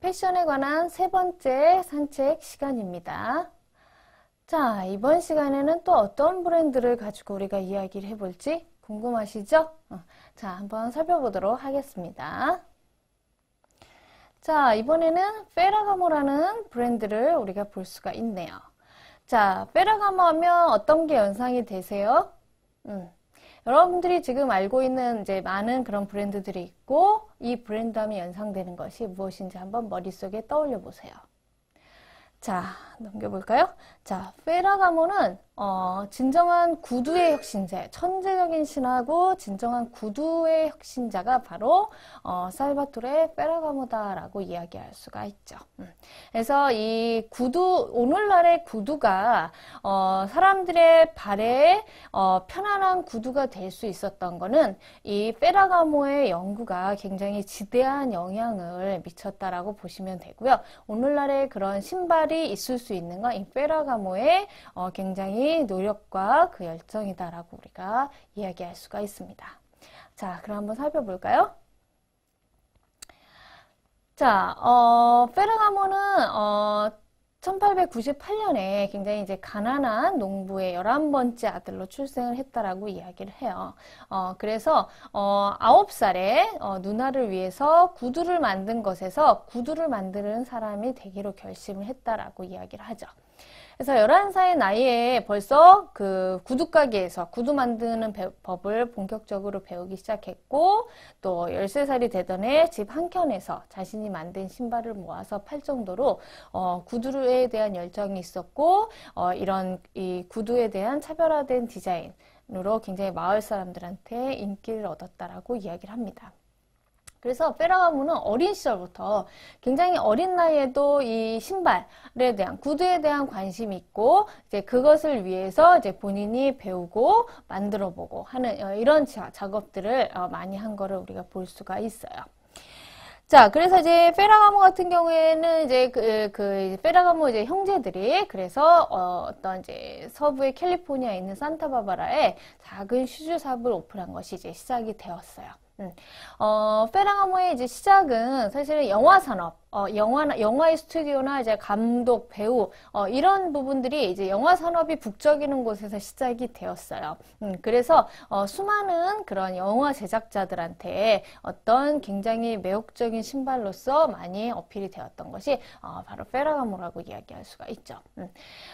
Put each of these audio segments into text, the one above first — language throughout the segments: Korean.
패션에 관한 세 번째 산책 시간입니다. 자, 이번 시간에는 또 어떤 브랜드를 가지고 우리가 이야기를 해볼지 궁금하시죠? 어, 자, 한번 살펴보도록 하겠습니다. 자, 이번에는 페라가모라는 브랜드를 우리가 볼 수가 있네요. 자, 페라가모 하면 어떤 게 연상이 되세요? 음, 여러분들이 지금 알고 있는 이제 많은 그런 브랜드들이 있고 이 브랜드 하면 연상되는 것이 무엇인지 한번 머릿속에 떠올려 보세요. 자, 넘겨볼까요? 자, 페라가모는 어, 진정한 구두의 혁신자, 천재적인 신하고 진정한 구두의 혁신자가 바로 어, 살바토레 페라가모다라고 이야기할 수가 있죠. 음. 그래서 이 구두 오늘날의 구두가 어, 사람들의 발에 어, 편안한 구두가 될 수 있었던 거는 이 페라가모의 연구가 굉장히 지대한 영향을 미쳤다라고 보시면 되고요. 오늘날의 그런 신발이 있을 수 있는 건 이 페라가모의 어, 굉장히 노력과 그 열정이다라고 우리가 이야기할 수가 있습니다. 자, 그럼 한번 살펴볼까요? 자, 어, 페르가모는 어, 1898년에 굉장히 이제 가난한 농부의 11번째 아들로 출생을 했다라고 이야기를 해요. 어, 그래서, 어, 9살에 어, 누나를 위해서 구두를 만든 것에서 구두를 만드는 사람이 되기로 결심을 했다라고 이야기를 하죠. 그래서 11살 나이에 벌써 그 구두가게에서 구두 만드는 배, 법을 본격적으로 배우기 시작했고 또 13살이 되던 해 집 한켠에서 자신이 만든 신발을 모아서 팔 정도로 어, 구두에 대한 열정이 있었고 어, 이런 이 구두에 대한 차별화된 디자인 으로 굉장히 마을 사람들한테 인기를 얻었다라고 이야기를 합니다. 그래서 페라가모는 어린 시절부터 굉장히 어린 나이에도 이 신발에 대한 구두에 대한 관심이 있고 이제 그것을 위해서 이제 본인이 배우고 만들어 보고 하는 어, 이런 작업들을 어, 많이 한 거를 우리가 볼 수가 있어요. 자, 그래서 이제 페라가모 같은 경우에는 이제 그, 그 페라가모 이제 형제들이 그래서 어, 어떤 이제 서부의 캘리포니아에 있는 산타바바라에 작은 슈즈 샵을 오픈한 것이 이제 시작이 되었어요. 음. 어, 페라가모의 이제 시작은 사실은 영화 산업, 어, 영화, 영화의 스튜디오나 이제 감독, 배우, 어, 이런 부분들이 이제 영화 산업이 북적이는 곳에서 시작이 되었어요. 음, 그래서, 어, 수많은 그런 영화 제작자들한테 어떤 굉장히 매혹적인 신발로서 많이 어필이 되었던 것이, 어, 바로 페라가모라고 이야기할 수가 있죠. 음.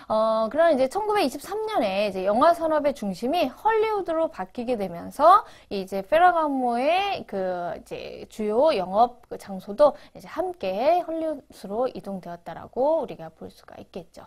어, 그런 이제 1923년에 이제 영화 산업의 중심이 헐리우드로 바뀌게 되면서 이제 페라가모의 그 이제 주요 영업 그 장소도 이제 함께 헐리우드로 이동되었다라고 우리가 볼 수가 있겠죠.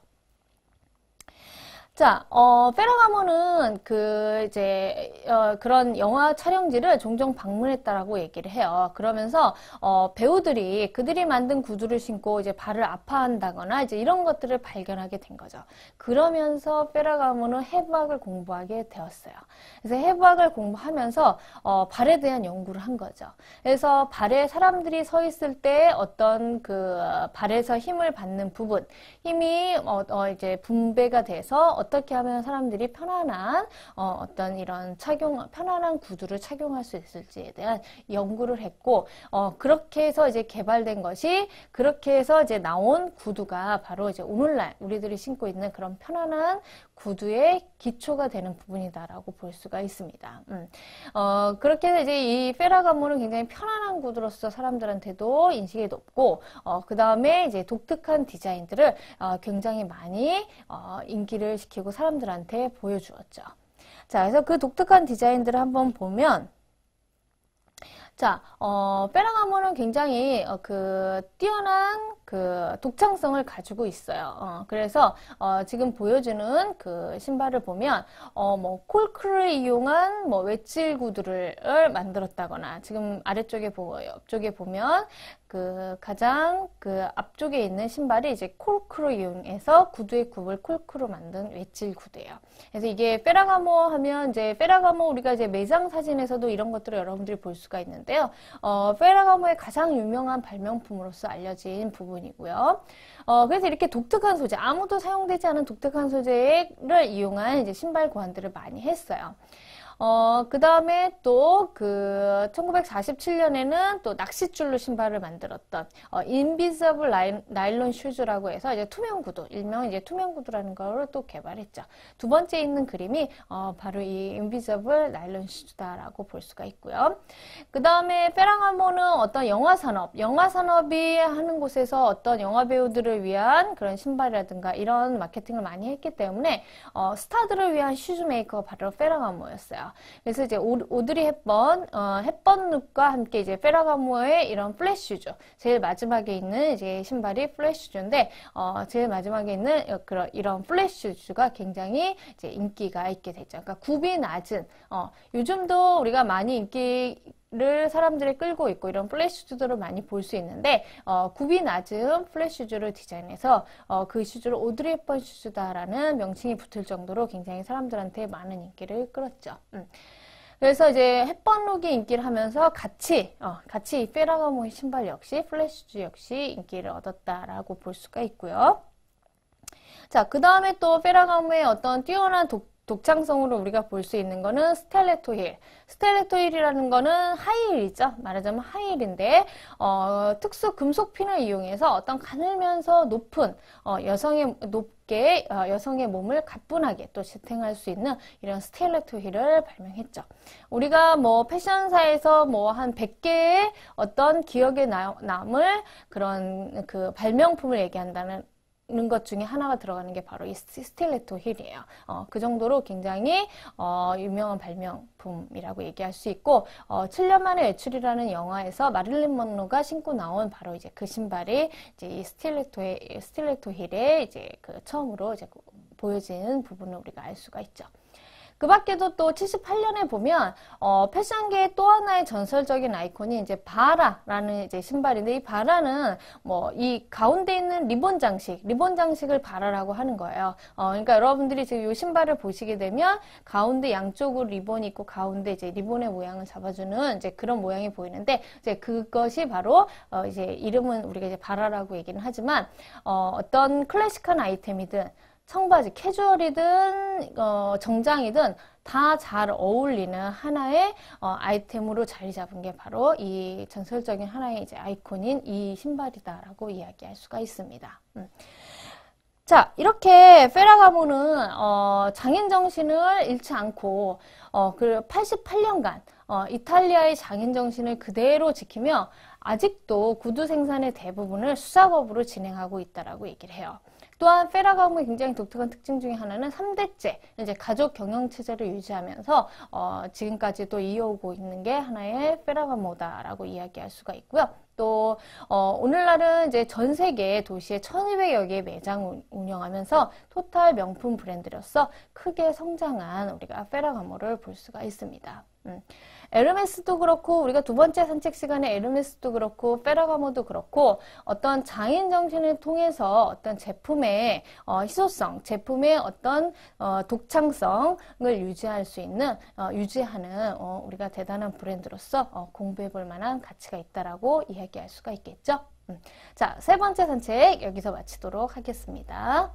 자, 어, 페라가모는 그, 이제, 어, 그런 영화 촬영지를 종종 방문했다라고 얘기를 해요. 그러면서, 어, 배우들이 그들이 만든 구두를 신고 이제 발을 아파한다거나 이제 이런 것들을 발견하게 된 거죠. 그러면서 페라가모는 해부학을 공부하게 되었어요. 그래서 해부학을 공부하면서, 어, 발에 대한 연구를 한 거죠. 그래서 발에 사람들이 서 있을 때 어떤 그 발에서 힘을 받는 부분, 힘이, 어, 어 이제 분배가 돼서 어떻게 하면 사람들이 편안한 어, 떤 이런 착용 편안한 구두를 착용할 수 있을지에 대한 연구를 했고 어, 그렇게 해서 이제 개발된 것이 그렇게 해서 이제 나온 구두가 바로 이제 오늘날 우리들이 신고 있는 그런 편안한 구두의 기초가 되는 부분이다라고 볼 수가 있습니다. 음. 어, 그렇게 이제 이 페라가모는 굉장히 편안한 구두로서 사람들한테도 인식이 높고, 어, 그 다음에 이제 독특한 디자인들을 어, 굉장히 많이 어, 인기를 시키고 사람들한테 보여주었죠. 자, 그래서 그 독특한 디자인들을 한번 보면, 자, 어, 페라가모는 굉장히 어, 그 뛰어난 그 독창성을 가지고 있어요. 어, 그래서 어, 지금 보여주는 그 신발을 보면 어, 뭐 콜크를 이용한 뭐 외칠 구두를 만들었다거나 지금 아래쪽에 보고 옆쪽에 보면 그 가장 그 앞쪽에 있는 신발이 이제 콜크로 이용해서 구두의 굽을 콜크로 만든 외칠 구두예요. 그래서 이게 페라가모 하면 이제 페라가모 우리가 이제 매장 사진에서도 이런 것들을 여러분들이 볼 수가 있는데 있는데요. 어, 페라가모의 가장 유명한 발명품으로서 알려진 부분이고요. 어, 그래서 이렇게 독특한 소재, 아무도 사용되지 않은 독특한 소재를 이용한 이제 신발 고안들을 많이 했어요. 어, 그 다음에 또 그 1947년에는 또 낚싯줄로 신발을 만들었던 어, 인비서블 나일론 슈즈라고 해서 이제 투명 구두, 일명 이제 투명 구두라는 거를 또 개발했죠. 두 번째 있는 그림이 어, 바로 이 인비서블 나일론 슈즈다라고 볼 수가 있고요. 그 다음에 페랑하모는 어떤 영화 산업, 영화 산업이 하는 곳에서 어떤 영화 배우들을 위한 그런 신발이라든가 이런 마케팅을 많이 했기 때문에 어, 스타들을 위한 슈즈 메이커가 바로 페랑하모였어요. 그래서 이제 오 드리 헵번, 어, 헵번 룩과 함께 이제 페라가모의 이런 플래시슈즈. 제일 마지막에 있는 이제 신발이 플래시슈즈인데, 어, 제일 마지막에 있는 그런 이런 플래시슈즈가 굉장히 이제 인기가 있게 됐죠. 그러니까 굽이 낮은, 어, 요즘도 우리가 많이 인기 를 사람들이 끌고 있고 이런 플래시 슈즈들을 많이 볼 수 있는데 어, 굽이 낮은 플래시 슈즈를 디자인해서 어, 그 슈즈를 오드리 헵번 슈즈다라는 명칭이 붙을 정도로 굉장히 사람들한테 많은 인기를 끌었죠. 음. 그래서 이제 햇번 룩이 인기를 하면서 같이 어, 같이 이 페라가모 신발 역시 플래시 슈즈 역시 인기를 얻었다라고 볼 수가 있고요. 자, 그 다음에 또 페라가모의 어떤 뛰어난 독 독창성으로 우리가 볼 수 있는 거는 스텔레토 힐. 스텔레토 힐이라는 거는 하이힐이죠. 말하자면 하이힐인데 어, 특수 금속 핀을 이용해서 어떤 가늘면서 높은 어, 여성의 높게 어, 여성의 몸을 가뿐하게 또 지탱할 수 있는 이런 스텔레토 힐을 발명했죠. 우리가 뭐 패션사에서 뭐 한 100개의 어떤 기억에 남을 그런 그 발명품을 얘기한다는 것 중에 하나가 들어가는 게 바로 이 스틸레토 힐이에요. 어, 그 정도로 굉장히 어, 유명한 발명품이라고 얘기할 수 있고 어, 7년 만에 외출이라는 영화에서 마릴린 먼로가 신고 나온 바로 이제 그 신발이 이제 이 스틸레토의 스틸레토 힐에 이제 그 처음으로 이제 보여진 부분을 우리가 알 수가 있죠. 그 밖에도 또 78년에 보면 어, 패션계의 또 하나의 전설적인 아이콘이 이제 바라라는 이제 신발인데 이 바라는 뭐 이 가운데 있는 리본 장식, 리본 장식을 바라라고 하는 거예요. 어, 그러니까 여러분들이 지금 이 신발을 보시게 되면 가운데 양쪽으로 리본이 있고 가운데 이제 리본의 모양을 잡아주는 이제 그런 모양이 보이는데 이제 그것이 바로 어, 이제 이름은 우리가 이제 바라라고 얘기는 하지만 어, 어떤 클래식한 아이템이든 청바지 캐주얼이든 어, 정장이든 다 잘 어울리는 하나의 어, 아이템으로 자리 잡은 게 바로 이 전설적인 하나의 이제 아이콘인 이 신발이다라고 이야기할 수가 있습니다. 음. 자, 이렇게 페라가모는 어, 장인 정신을 잃지 않고 어, 그 88년간 어, 이탈리아의 장인 정신을 그대로 지키며 아직도 구두 생산의 대부분을 수작업으로 진행하고 있다라고 얘기를 해요. 또한 페라가움의 굉장히 독특한 특징 중에 하나는 3대째 이제 가족 경영 체제를 유지하면서 어, 지금까지도 이어오고 있는 게 하나의 페라가모다라고 이야기할 수가 있고요. 또 어, 오늘날은 이제 전 세계 도시에 1200여 개의 매장 운영하면서 토탈 명품 브랜드로서 크게 성장한 우리가 페라가모를 볼 수가 있습니다. 음. 에르메스도 그렇고 우리가 두 번째 산책 시간에 에르메스도 그렇고 페라가모도 그렇고 어떤 장인 정신을 통해서 어떤 제품의 어, 희소성, 제품의 어떤 어, 독창성을 유지할 수 있는 어, 유지하는 어, 우리가 대단한 브랜드로서 어, 공부해 볼 만한 가치가 있다라고 이야기할 수가 있겠죠. 음. 자, 세 번째 산책 여기서 마치도록 하겠습니다.